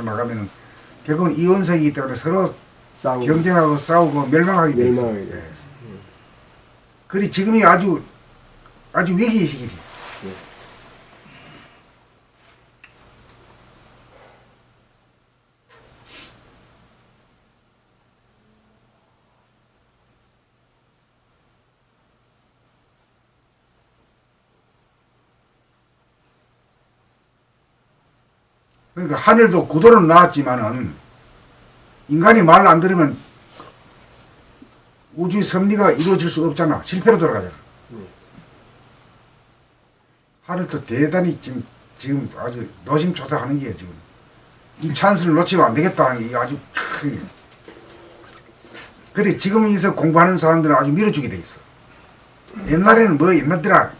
방식으로 나가면은 결국은 이원석이기 때문에 서로 싸우고 경쟁하고 싸우고 멸망하게 돼 있어. 멸망하게 돼 예. 그리 지금이 아주 아주 위기의 시기지. 그러니까 하늘도 구도는 나왔지만은 인간이 말안 들으면 우주의 섭리가 이루어질 수 없잖아. 실패로 돌아가잖아. 음. 하늘도 대단히 지금, 지금 아주 노심초사하는 게 지금. 이 찬스를 놓치면 안 되겠다 하는 게 아주 큰. 그래, 지금 여기서 공부하는 사람들은 아주 밀어주게 돼 있어. 옛날에는 뭐, 옛날들아.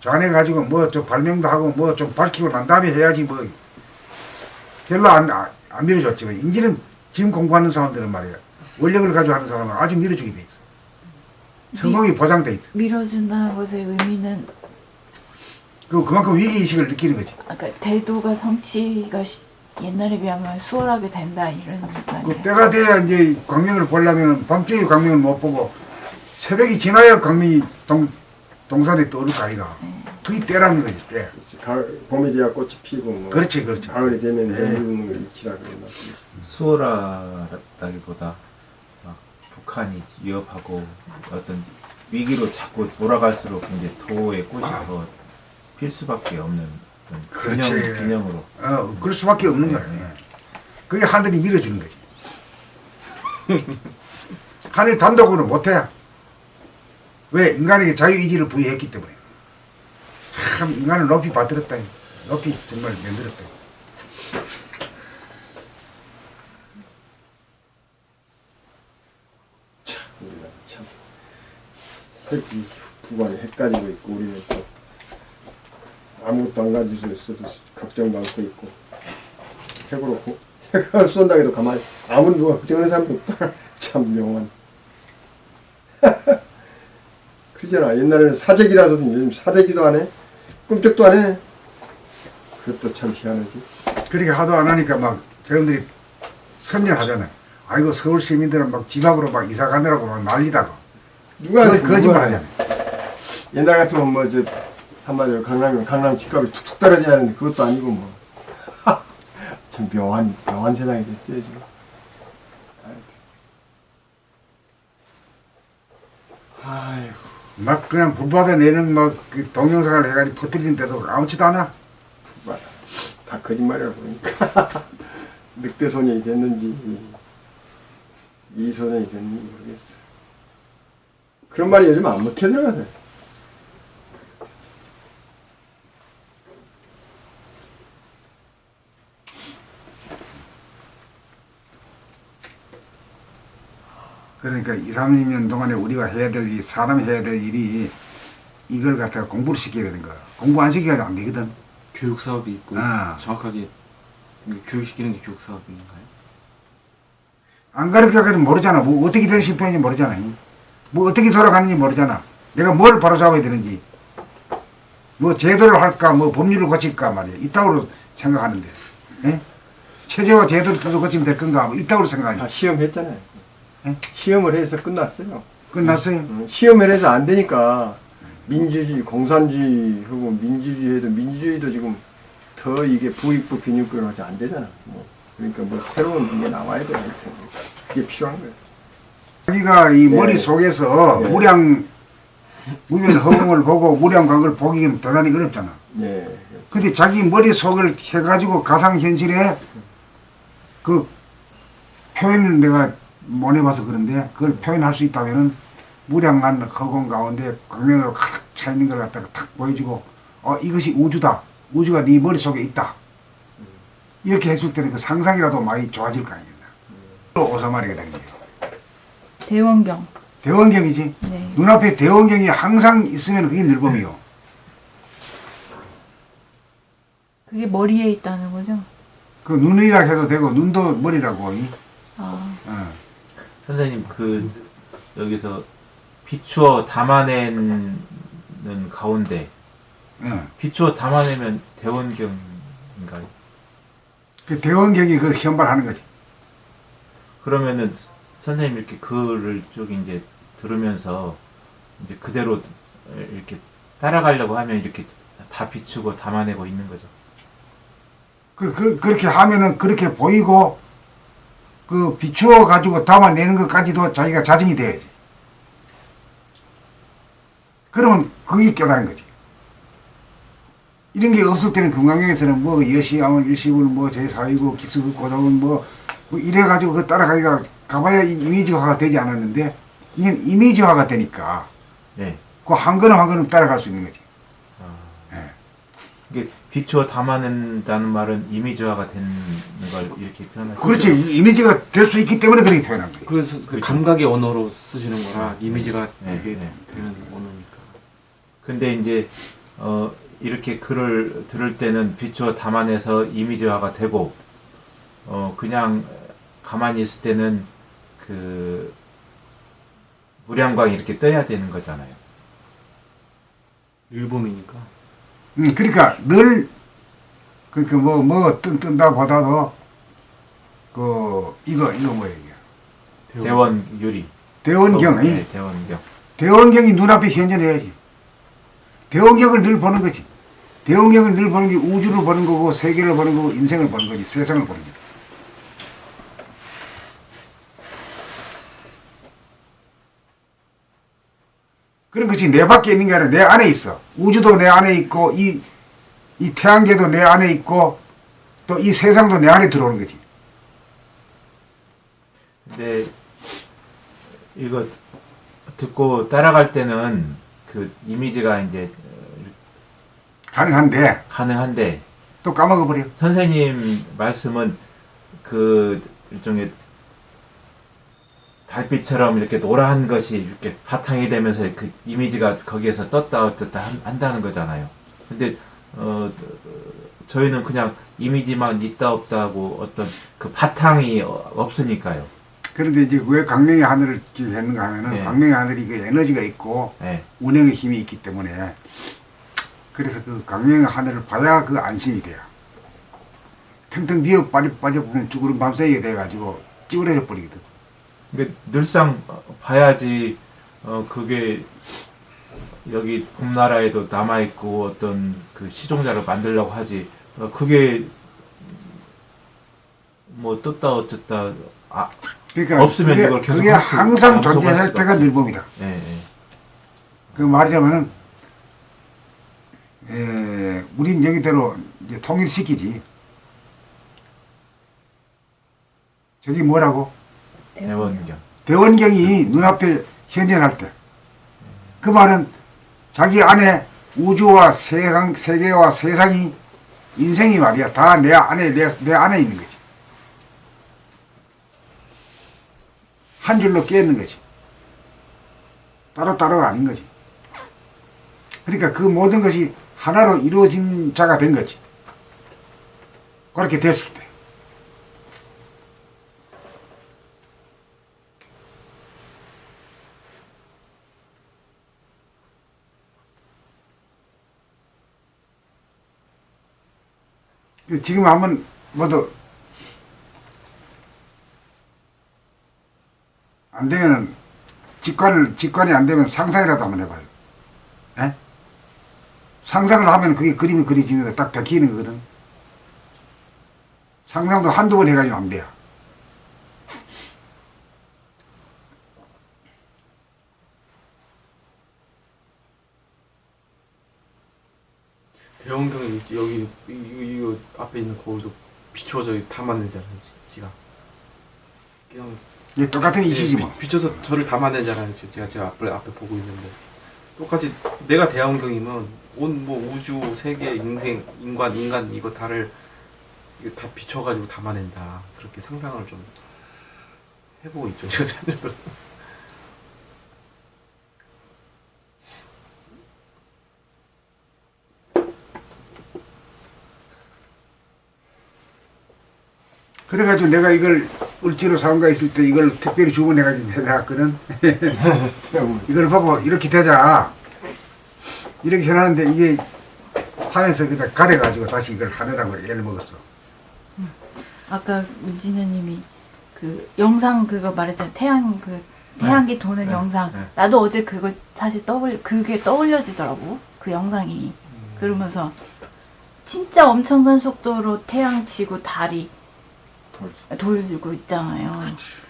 자네 가지고 뭐 좀 발명도 하고 뭐 좀 밝히고 난 다음에 해야지 뭐. 별로 안, 안, 안 밀어줬지만, 이제는 지금 공부하는 사람들은 말이야. 원력을 가지고 하는 사람은 아주 밀어주게 돼 있어. 성공이 보장돼 있어. 밀어준다는 것의 의미는 그 그만큼 위기 의식을 느끼는 거지. 아까 대도가 성취가 시- 옛날에 비하면 수월하게 된다 이런 그 말이에요. 때가 돼야 이제 광명을 보려면 밤중에 광명을 못 보고 새벽이 지나야 광명이 동 동산에 떠오를 거 아이가. 그게 때라는 거지. 때. 가을 봄이 돼야 꽃이 피고 뭐 그렇지, 그렇지. 가을이 되면 네. 내리는 걸 일치라 그런 말씀. 수월하다기보다 막 북한이 위협하고 어떤 위기로 자꾸 돌아갈수록 이제 도의 꽃이 더 필 수밖에 없는 그런 그렇지. 균형, 균형으로 어, 그럴 수밖에 없는 거야. 네. 그게 하늘이 밀어주는 거지. 하늘 단독으로 못해. 왜? 인간에게 자유의지를 부여했기 때문에. 참, 인간을 높이 받들었다. 높이 정말 만들었다. 우리가 참 핵, 이 북한이 핵 가지고 있고 우리는 또 아무것도 안 가지고 있어도 걱정도 않고 있고 핵으로 고- 핵을 쏜다 해도 가만히 아무리 누가 걱정하는 사람도 없다 참 묘한 그러잖아 옛날에는 사재기라서도 요즘 사재기도 안 해 꿈쩍도 안 해 그것도 참 희한하지 그렇게 하도 안 하니까 막 사람들이 선전하잖아요. 아이고 서울 시민들은 막집 앞으로 막 이사 가느라고 막 난리다가. 누가 그 거짓말 하잖아요. 옛날 같으면 뭐저 한마디로 강남이면 강남 집값이 툭툭 떨어져야 하는데 그것도 아니고 뭐. 참 묘한 묘한 세상이 됐어요 지금. 아이고 막 그냥 불바다 내는 막 그 동영상을 해가지고 퍼뜨리는데도 아무렇지도 않아. 다 거짓말이라 그러니까 늑대 소년이 됐는지 이 소년이 됐는지 모르겠어. 그런 말이 요즘 안 먹혀 들어가네. 그러니까 2, 30년 동안에 우리가 해야 될 일, 사람 해야 될 일이 이걸 갖다가 공부를 시켜야 되는 거야. 공부 안 시켜가지고 안 되거든. 교육 사업이 있고 아. 정확하게 교육시키는 게 교육 사업인가요? 안 가르쳐가지고 모르잖아. 뭐 어떻게 될 실패인지 모르잖아. 뭐 어떻게 돌아가는지 모르잖아. 내가 뭘 바로 잡아야 되는지. 뭐 제도를 할까, 뭐 법률을 고칠까 말이야. 이따구로 생각하는데. 예? 체제와 제도를 또 고치면 될 건가? 뭐 이따구로 생각하니. 다 시험했잖아요. 응? 시험을 해서 끝났어요. 끝났어요. 음, 시험을 해서 안 되니까 민주주의, 공산주의 하고 민주주의에도 민주주의도 지금 더 이게 부익부 빈익부는 하지 안 되잖아. 뭐. 그러니까 뭐 새로운 게 나와야 돼. 하여튼 그게 필요한 거예요. 자기가 이 네. 머릿속에서 네. 무량, 무변 허공을 보고 무량한 걸 보기는 대단히 어렵잖아. 예. 근데 자기 머릿속을 해가지고 가상현실에 그 표현을 내가 못 해봐서 그런데 그걸 표현할 수 있다면은 무량한 허공 가운데 광명으로 가득 차 있는 걸 갖다가 탁 보여주고 어 이것이 우주다 우주가 네 머릿속에 있다 이렇게 했을 때는 그 상상이라도 많이 좋아질 거 아닙니까 또 오사마리가 되는 거예요 대원경. 대원경이지 네. 눈앞에 대원경이 항상 있으면 그게 늘범이요 그게 머리에 있다는 거죠? 그 눈이라 해도 되고 눈도 머리라고 이? 아, 어. 선생님 그 여기서 비추어 담아내는 가운데 어. 비추어 담아내면 대원경인가요? 그 대원경이 그 현발하는 거지. 그러면은 선생님 이렇게 글을 쭉 이제 들으면서 이제 그대로 이렇게 따라가려고 하면 이렇게 다 비추고 담아내고 있는 거죠. 그, 그, 그렇게 하면은 그렇게 보이고 그 비추어 가지고 담아내는 것까지도 자기가 자증이 돼야지. 그러면 그게 깨달은 거지. 이런 게 없을 때는 금강경에서는 뭐 여시암은 일시불 뭐 제사이고 기수고 고정은 뭐, 뭐 이래 가지고 그 따라가기가 가봐야 이 이미지화가 되지 않았는데 이건 이미지화가 되니까 네. 그한 걸음 한 걸음 따라갈 수 있는 거지. 이게 비추어 담아낸다는 말은 이미지화가 되는 걸 이렇게 표현할 수 그렇지. 이 이미지가 될 수 있기 때문에 그렇게 표현한 거지. 그래서 그 그렇죠. 감각의 언어로 쓰시는 거라 이미지가 네, 이게 네. 되는 언어니까. 근데 이제 어 이렇게 글을 들을 때는 비추어 담아내서 이미지화가 되고 어 그냥 가만히 있을 때는 그 무량광이 이렇게 떠야 되는 거잖아요. 일본이니까. 음, 그러니까 늘 그러니까 뭐뭐 뜬뜬다 보다도 그 이거 이거 뭐야? 이게 대원 유리. 대원경 이? 네, 대원경. 대원경이 눈앞에 현존해야지. 대원경을 늘 보는 거지. 대원경을 늘 보는 게 우주를 보는 거고 세계를 보는 거고 인생을 보는 거지. 세상을 보는 거지 그런 것이 내 밖에 있는 게 아니라 내 안에 있어. 우주도 내 안에 있고 이, 이 태양계도 내 안에 있고 또 이 세상도 내 안에 들어오는 거지. 근데 이거 듣고 따라갈 때는 그 이미지가 이제 가능한데. 가능한데. 또 까먹어 버려. 선생님 말씀은 그 일종의 달빛처럼 이렇게 노란 것이 이렇게 바탕이 되면서 그 이미지가 거기에서 떴다 어쨌다 한- 한다는 거잖아요. 근데 어 저희는 그냥 이미지만 있다 없다 하고 어떤 그 바탕이 어- 없으니까요. 그런데 이제 왜 강명의 하늘을 기획했는가 하면은 네. 강명의 하늘이 그 에너지가 있고 네. 운행의 힘이 있기 때문에 그래서 그 강명의 하늘을 봐야 그 안심이 돼요. 텅텅 비어 빠져 빠져 보면 죽으름 밤새게 돼가지고 찌그러져 버리거든. 근데 늘상 봐야지 어 그게 여기 봄나라에도 남아 있고 어떤 그 시종자를 만들려고 하지 어 그게 뭐 떴다 어쨌다 아 그러니까 없으면 그게, 이걸 계속 그게 수- 항상 존재할 때가 없지. 늘봄이다. 예, 예. 그 말하자면은 에, 우린 여기대로 이제 통일시키지. 저기 뭐라고? 대원경 대원경이 눈앞에 현존할 때. 그 말은 자기 안에 우주와 세상, 세계와 세상이 인생이 말이야. 다 내 안에, 내, 내 안에 있는 거지. 한 줄로 깨는 거지. 따로따로가 아닌 거지. 그러니까 그 모든 것이 하나로 이루어진 자가 된 거지. 그렇게 됐을 때. 지금 한번 모두 안 되면은 직관을 직관이 안 되면 상상이라도 한번 해봐요. 에? 상상을 하면 그게 그림이 그려지면 딱 베끼는 거거든. 상상도 한두 번 해가지고 안 돼요. 대원경이 여기 이거, 이거 앞에 있는 거울도 비추어져 담아내잖아요, 지가. 그냥 이게 똑같은 이치지 예, 뭐. 비- 비춰서 저를 담아내잖아요. 저- 제가 제가 앞에 앞에 보고 있는데 똑같이 내가 대원경이면 온 뭐 우주 세계 인생 인간 인간 이거 다를 이거 다 비춰가지고 담아낸다 그렇게 상상을 좀 해보고 있죠. 그래가지고 내가 이걸 을지로 사원가 있을 때 이걸 특별히 주문해가지고 해놨거든. 이걸 보고 이렇게 되자. 이렇게 해놨는데 이게 하면서 그다 가려가지고 다시 이걸 하느라고 애를 먹었어. 아까 문진현님이 그 영상 그거 말했잖아요. 태양 그 태양계 도는 네, 영상. 네. 나도 어제 그걸 다시 떠올 그게 떠올려지더라고. 그 영상이. 그러면서 진짜 엄청난 속도로 태양 지구 달이 돌- 돌고 있잖아요. 그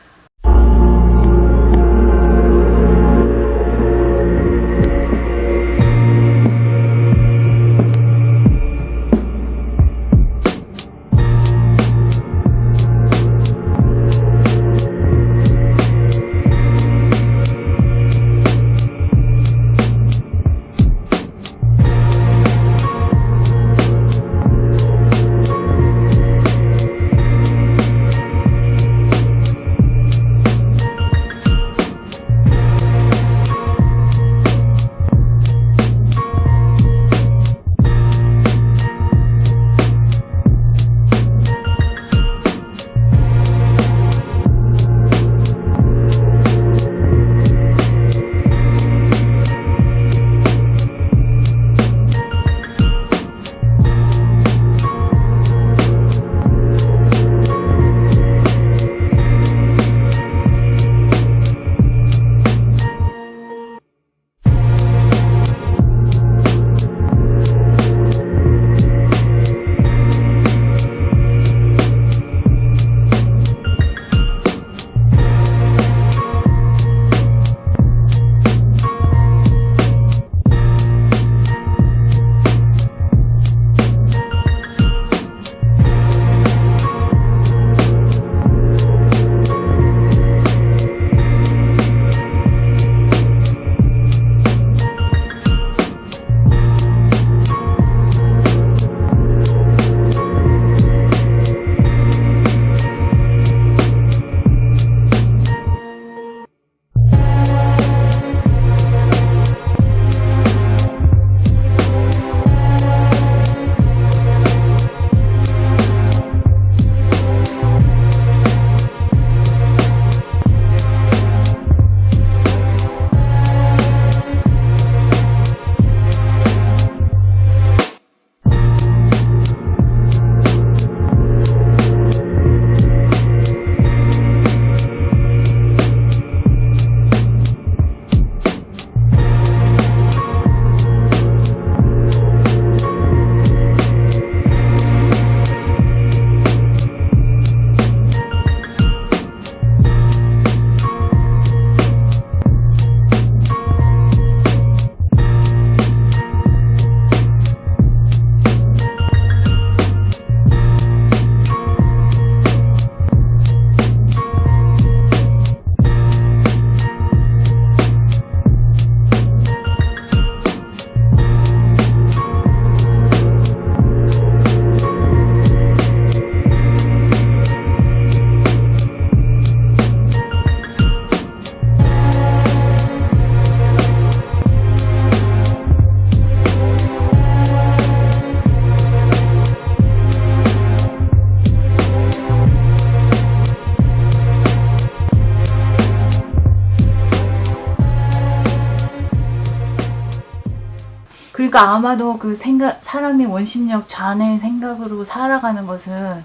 러니까 아마도 그 생각 사람이 원심력 좌뇌 생각으로 살아가는 것은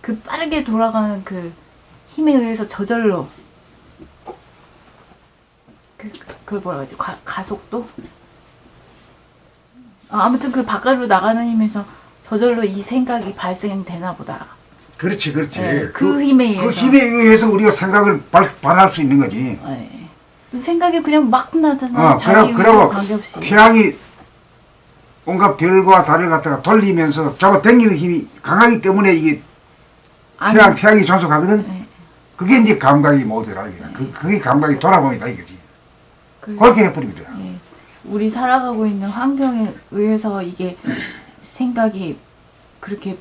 그 빠르게 돌아가는 그 힘에 의해서 저절로 그 그걸 뭐라 그러지 가, 가속도 아, 아무튼 그 바깥으로 나가는 힘에서 저절로 이 생각이 발생되나 보다. 그렇지, 그렇지. 네, 그 힘에 그 의해서. 힘에 의해서 우리가 생각을 발, 발할 수 있는 거지. 네. 생각이 그냥 막 나타나 어, 자기 그러, 그러고 관계없이. 온갖 별과 달을 갖다가 돌리면서 잡아 당기는 힘이 강하기 때문에 이게 아니, 태양, 태양이 전속하거든. 네. 그게 이제 감각이 모드라. 이게. 그, 그게 감각이 돌아보이다 이거지. 그- 해버리면 돼. 예. 우리 살아가고 있는 환경에 의해서 이게 생각이 그렇게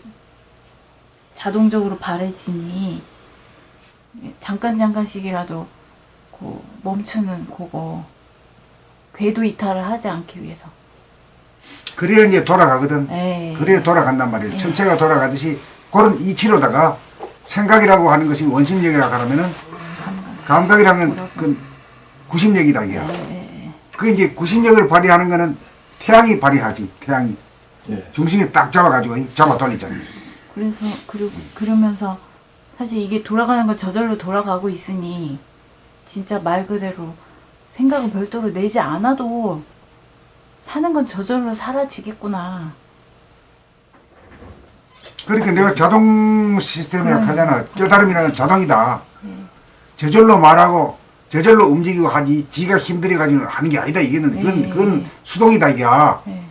자동적으로 바래지니 잠깐 잠깐씩이라도 그 멈추는 그거 궤도 이탈을 하지 않기 위해서. 그래야 이제 돌아가거든. 에 그래야 돌아간단 말이에요. 예. 천체가 돌아가듯이 그런 이치로다가 생각이라고 하는 것이 원심력이라고 하면은 감각이라는 그 구심력이다 이게. 그 이제 구심력을 발휘하는 거는 태양이 발휘하지. 태양이 예. 중심에 딱 잡아가지고 잡아 돌리잖아요. 그래서 그리고 그러면서 사실 이게 돌아가는 건 저절로 돌아가고 있으니 진짜 말 그대로 생각을 별도로 내지 않아도 사는 건 저절로 사라지겠구나. 그러니까 내가 자동 시스템이라고 네. 하잖아. 깨달음이라는 자동이다. 네. 저절로 말하고 저절로 움직이고 하지 지가 힘들어 가지고 하는 게 아니다. 이거는 그건 네. 그건 수동이다 이게. 네.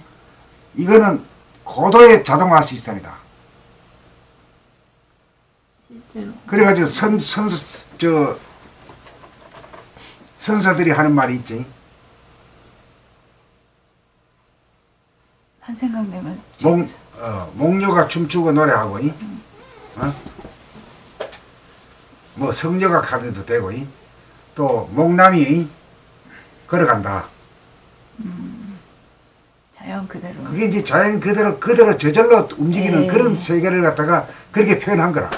이거는 고도의 자동화 시스템이다. 실제로. 그래가지고 선, 선, 저, 선사들이 하는 말이 있지. 한 생각 내면 목, 어, 목녀가 춤추고 노래하고, 이? 어? 뭐 성녀가 가도 되고, 이? 또 목남이 이? 걸어간다. 자연 그대로. 그게 이제 자연 그대로 그대로 저절로 움직이는 네. 그런 세계를 갖다가 그렇게 표현한 거라.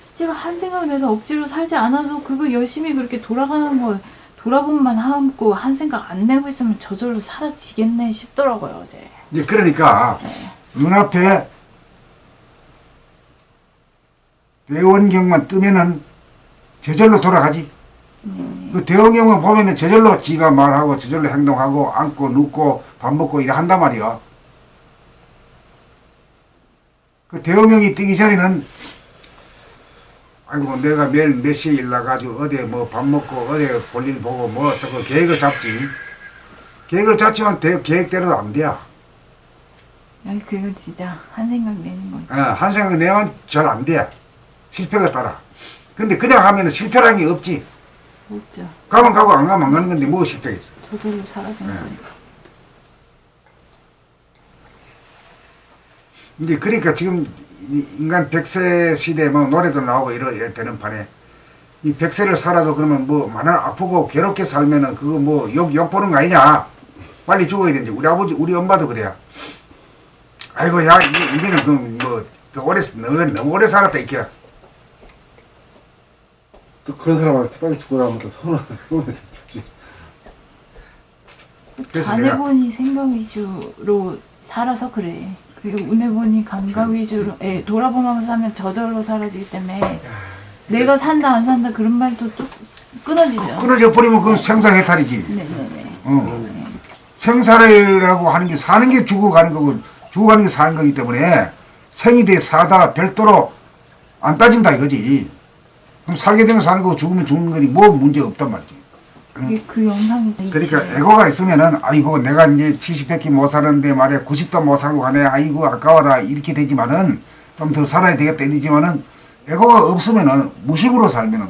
실제로 한 생각 내서 억지로 살지 않아도 그거 열심히 그렇게 돌아가는 거 돌아보면 하고 한 생각 안 내고 있으면 저절로 사라지겠네 싶더라고요 어제. 이제 그러니까 눈앞에 대원경만 뜨면은 저절로 돌아가지. 그 대원경만 보면은 저절로 지가 말하고 저절로 행동하고 앉고 눕고 밥 먹고 이래 한단 말이야. 그 대원경이 뜨기 전에는 아이고 내가 매일 몇 시에 일 나가지고 어디 뭐 밥 먹고 어디 볼일 보고 뭐 어쩌고 계획을 잡지. 계획을 잡지만 대, 계획대로도 안 돼. 여기 그건 진짜 한 생각 내는 거. 어, 한 생각 내면 잘 안 돼. 실패가 따라. 근데 그냥 하면 실패라는 게 없지. 없죠. 가면 가고 안 가면 안 가는 건데 뭐 실패겠어. 저절로 사라지는 네. 거니까. 이제 그러니까 지금 이 인간 100세 시대 뭐 노래도 나오고 이러, 이래 되는 판에 이 100세를 살아도 그러면 뭐 많아 아프고 괴롭게 살면은 그거 뭐 욕, 욕 보는 거 아니냐. 빨리 죽어야 되는지. 우리 아버지, 우리 엄마도 그래요. 아이고, 야, 이- 이제는 그 뭐, 더 오래, 너무, 너무 오래 살았다, 이렇게. 또 그런 사람한테 빨리 죽어라면 또 서운해서 서운해서 죽지. 그래서 내가 자네분이 생각 위주로 살아서 그래. 그리고 은혜분이 감각 위주로 예, 돌아보면서 하면 저절로 사라지기 때문에 내가 산다 안 산다 그런 말도 또 끊어지죠. 끊어져 버리면 그건 생사해탈이지. 네네네. 어. 생사라고 하는 게 사는 게 죽어가는 거고 죽어가는 게 사는 거기 때문에 생이 돼 사다 별도로 안 따진다 이거지. 그럼 살게 되면 사는 거고 죽으면 죽는 거니 뭐 문제 없단 말이지. 그게 그 영상이 있지. 그러니까 에고가 있으면은 아이고 내가 이제 70, 100기 못 사는데 말이야 90도 못 살고 가네 아이고 아까워라 이렇게 되지만은 좀 더 살아야 되겠다 이러지만은 에고가 없으면은 무식으로 살면은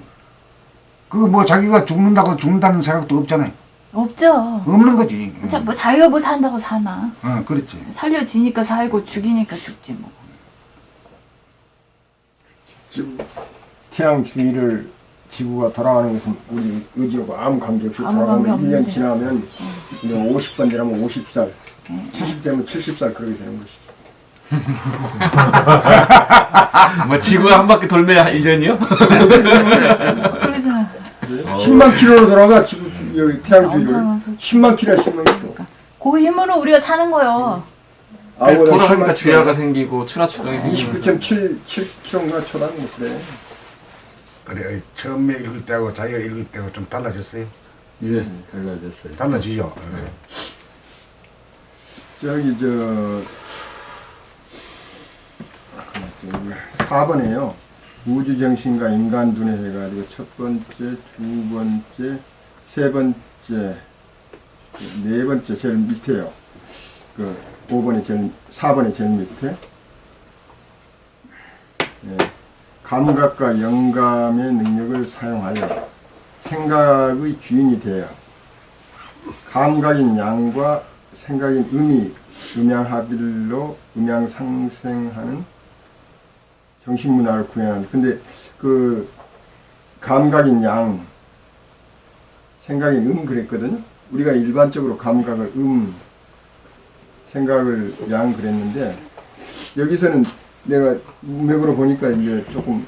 그 뭐 자기가 죽는다고 죽는다는 생각도 없잖아요. 없죠. 없는 거지. 응. 자, 뭐 자기가 뭐 산다고 사나. 어, 그렇지. 살려지니까 살고 죽이니까 죽지 뭐. 지금 태양 주위를 지구가 돌아가는 것은 우리 의지하고 아무 관계없이 아무 돌아가면 관계 1년 없는데. 지나면 이제 50번 지나면 50살, 네. 70 되면 70살 그러게 되는 것이죠. 뭐 지구 한 바퀴 돌면 1년이요? 그래서 10만 킬로로 돌아가 지구 주, 여기 태양 주위를 엄청난 소- 10만 킬로 10만 킬로. 그 힘으로 우리가 사는 거요. 돌아가니까 10만 주야가 생기고 추나 추동이 생기면서 29.7 7킬로인가 초당 뭐 그래. 그래 처음에 읽을 때하고 자기가 읽을 때하고 좀 달라졌어요. 예, 달라졌어요. 달라지죠. 네. 저기 저 4번에요. 우주 정신과 인간 두뇌 해가지고 첫 번째, 두 번째, 세 번째, 네 번째 제일 밑에요. 그 5번에 제일 4번에 제일 밑에. 예. 감각과 영감의 능력을 사용하여 생각의 주인이 되어 감각인 양과 생각인 음이 음양합일로 음양 상생하는 정신문화를 구현하는 근데 그 감각인 양 생각인 음 그랬거든요. 우리가 일반적으로 감각을 음 생각을 양 그랬는데 여기서는 내가 문맥으로 보니까 이제 조금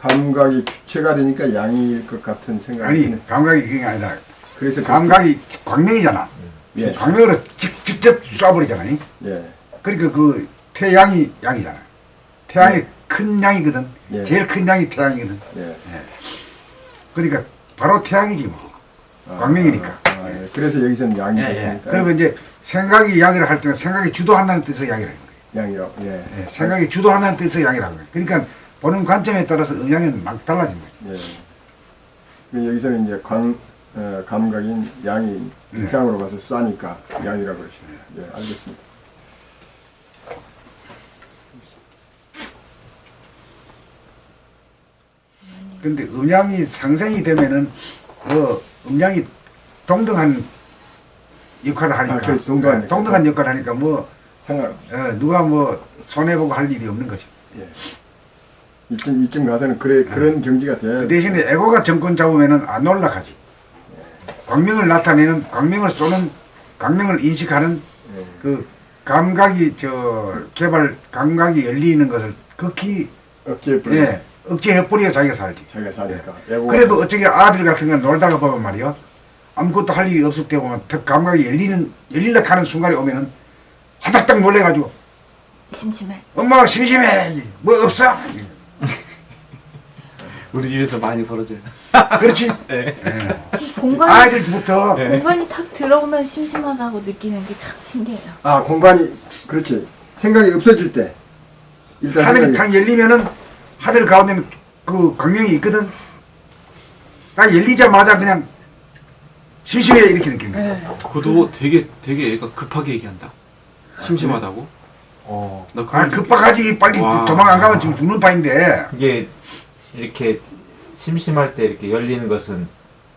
감각이 주체가 되니까 양일 것 같은 생각이 드네. 아니 감각이 그게 아니다. 그래서 감각이 광명이잖아. 예. 광명으로 직, 직접 쏴버리잖아요. 예. 그러니까 그 태양이 양이잖아. 태양이 큰 양이거든. 예. 제일 큰 양이 태양이거든. 예. 그러니까 바로 태양이지 뭐. 아, 광명이니까. 아, 예. 그래서 여기서는 양이 예, 예. 됐으니까. 그리고 이제 생각이 양이라 할 때는 생각이 주도한다는 뜻의 양이라는 거예요. 양이요. 예. 예, 생각이 주도한다는 뜻의 양이라는 거예요. 그러니까 보는 관점에 따라서 음양은 막 달라진 거죠. 예. 그 여기서는 이제 감, 어, 감각인 양이 네. 태양으로 가서 싸니까 양이라고 그러시네요. 예, 알겠습니다. 근데 음양이 상생이 되면은 그 음양이 동등한 역할을 하니까 아, 그렇지, 동등한 역할. 동등한 역할을 하니까 뭐 상관. 어, 누가 뭐 손해 보고 할 일이 없는 거죠. 예. 이쯤 이쯤 가서는 그래 그런 경지가 돼야 그 대신에 에고가 정권 잡으면은 안 올라가지. 광명을 나타내는 광명을 쏘는 광명을 인식하는 예. 그 감각이 저 개발 감각이 열리는 것을 극히 어깨에 뿌리 예, 억제해버려 자기가 살지. 자기가 사니까. 애고가 그래도 어쩌게 아들 같은 건 놀다가 보면 말이야 아무것도 할 일이 없을 때 보면 더 감각이 열리는 열릴라 하는 순간에 오면은 화닥닥 놀래가지고 심심해. 엄마가 심심해 뭐 없어 우리 집에서 많이 벌어져요. 그렇지 네. 예. 공간이 아이들부터 공간이 탁 들어오면 심심하다고 느끼는 게 참 신기해요. 아 공간이 그렇지 생각이 없어질 때 일단 하늘이 생각이 탁 열리면은 하늘 가운데는 그 광명이 있거든 딱 열리자마자 그냥 심심해 이렇게 느끼는 거야 네. 그도 되게 되게 얘가 급하게 얘기한다. 심심하다고? 어. 나아 급박하지 빨리 와. 도망 안 가면 지금 죽는 파인데 이게 이렇게 심심할 때 이렇게 열리는 것은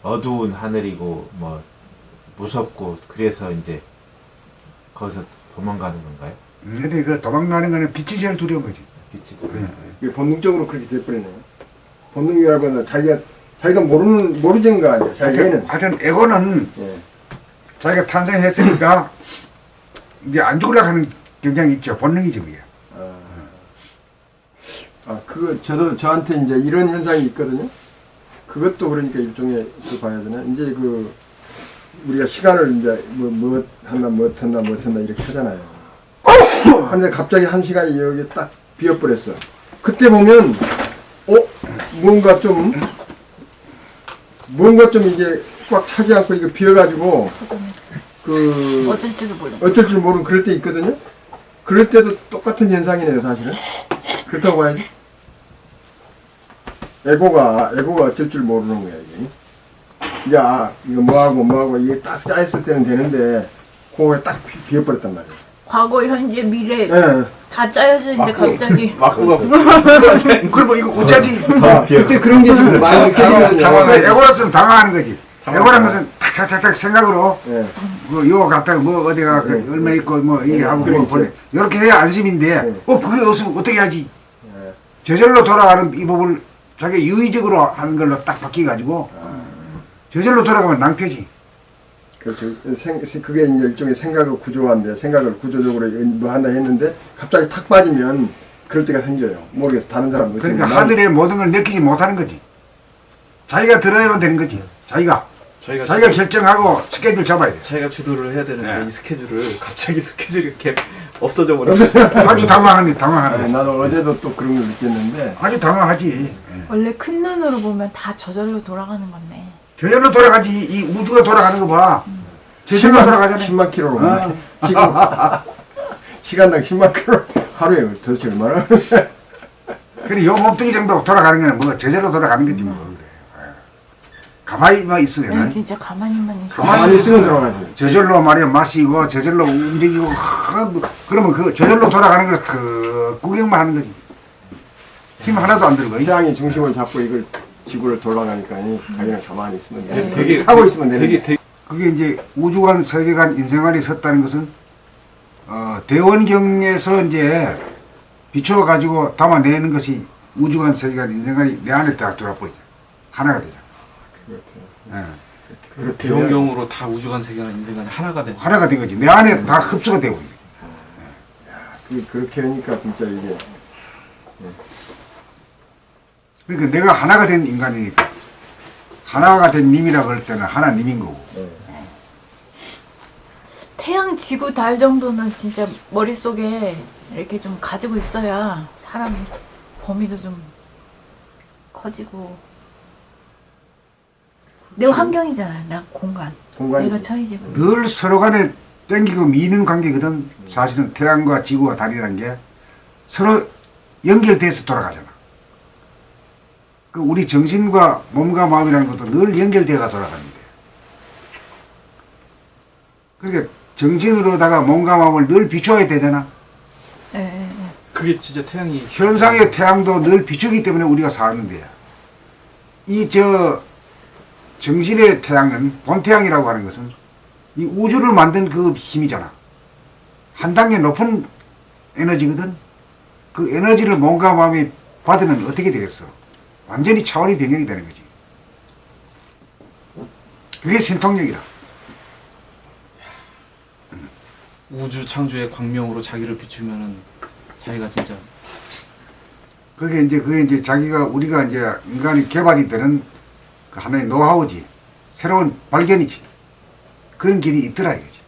어두운 하늘이고 뭐 무섭고 그래서 이제 거기서 도망가는 건가요? 음, 근데 그 도망가는 거는 빛이 제일 두려운 거지 빛이 들어오는 거예요? 이게 본능적으로 그렇게 돼버리네요 본능이라고 하는 자기가 자기가 모르는 모르는 거 아니야 자 얘는 하여튼 에고는 예. 자기가 탄생했으니까 이제 안 죽으려고 하는 경향이 있죠. 본능이죠, 그게. 아, 아 그거 저도 저한테 이제 이런 현상이 있거든요 그것도 그러니까 일종의 그 봐야 되나 이제 그 우리가 시간을 이제 뭐, 뭐 한다, 뭐 한다, 뭐 한다 이렇게 하잖아요. 근데 갑자기 한 시간이 여기 딱 비어버렸어. 그때 보면, 어? 뭔가 좀, 뭔가 좀 이제 꽉 차지 않고 이거 비어가지고, 그, 어쩔 줄을 몰라. 어쩔 줄 모르는 그럴 때 있거든요. 그럴 때도 똑같은 현상이네요, 사실은. 그렇다고 봐야지. 에고가, 에고가 어쩔 줄 모르는 거야, 이게. 야, 이거 뭐하고 뭐하고 이게 딱 짜였을 때는 되는데, 그거에 딱 비- 비어버렸단 말이야. 과거, 현재, 미래 예. 다 짜여져 이제 갑자기 그러면 이거 어쩌지? 아, 그때 그런 게 지금 많이 느껴지거든요. 당황, 에고로서는 당황하는 거지. 당황. 에고라는 것은 탁탁탁탁 생각으로, 예. 뭐, 요 갔다가 뭐, 어디가, 그 네. 얼마 있고, 뭐, 이 네, 하고, 뭐, 그러겠어요. 보내. 이렇게 해야 안심인데, 네. 어, 그게 없으면 어떻게 하지? 예. 저절로 돌아가는 이 법을 자기 유의적으로 하는 걸로 딱 바뀌어가지고, 저절로 돌아가면 낭패지. 그렇죠. 생, 생- 그게 이제 일종의 생각을 구조화인데, 생각을 구조적으로 뭐 한다 했는데, 갑자기 탁 빠지면, 그럴 때가 생겨요. 모르겠어. 다른 사람 못 그러니까 하늘의 모든 걸 느끼지 못하는 거지. 자기가 들어야만 되는 거지. 자기가. 자기가 자기가 결정하고 스케줄 잡아야 돼. 자기가 주도를 해야 되는데 네. 이 스케줄을 갑자기 스케줄이 이렇게 없어져 버렸어. 아주 당황하네, 아, 당황하네. 나도 어제도 또 그런 걸 느꼈는데, 아주 당황하지. 원래 큰 눈으로 보면 다 저절로 돌아가는 건데. 저절로 돌아가지. 이 우주가 돌아가는 거 봐. 저절로 돌아가잖아. 10만 킬로로. 아. 지금. 시간당 10만 킬로. 하루에 도대체 얼마나? 그래, 요 몸뚱이 정도 돌아가는 거는 뭐 저절로 돌아가는 거지 뭐. 가만히만 있으면 그냥 진짜 가만히만 있어. 가만히 있으면 들어가지. 저절로 말이야 마시고 저절로 움직이고 하, 뭐, 그러면 그 저절로 돌아가는 걸그 구경만 하는 거지. 힘 하나도 안 들고. 태양이 중심을 잡고 이걸 지구를 돌아가니까 자기는 가만히 있으면 돼. 네. 되게 타고 있으면 되는 되게. 되게 그게 이제 우주관, 세계관, 인생관이 섰다는 것은 어, 대원경에서 이제 비추어 가지고 담아내는 것이 우주관, 세계관, 인생관이 내 안에 딱 들어버리죠. 하나가 되죠. 예. 그 대형경으로 다 우주관 세계관 인생관이 하나가 된. 하나가 된 거지. 내 안에 다 흡수가 되고 있는 그, 그렇게 하니까 진짜 이게 그러니까 내가 하나가 된 인간이니까 하나가 된 님이라 그럴 때는 하나님인 거고. 태양, 지구, 달 정도는 진짜 머릿속에 이렇게 좀 가지고 있어야 사람 범위도 좀 커지고 내 환경이잖아요. 나 공간. 공간이 내가 처해지고. 늘 서로 간에 땡기고 미는 관계거든. 사실은 태양과 지구와 달이라는 게 서로 연결돼서 돌아가잖아. 그 우리 정신과 몸과 마음이라는 것도 늘 연결돼가 돌아가는데. 그러니까 정신으로다가 몸과 마음을 늘 비추어야 되잖아. 예, 예, 예. 그게 진짜 태양이 현상의 태양도 늘 비추기 때문에 우리가 사는데 이저 정신의 태양은 본태양이라고 하는 것은 이 우주를 만든 그 힘이잖아. 한 단계 높은 에너지거든. 그 에너지를 몸과 마음이 받으면 어떻게 되겠어? 완전히 차원이 변경이 되는 거지. 그게 신통력이라. 우주 창조의 광명으로 자기를 비추면은 자기가 진짜 그게 이제 그게 이제 자기가 우리가 이제 인간이 개발이 되는 그 하나의 노하우지. 새로운 발견이지. 그런 길이 있더라 이거지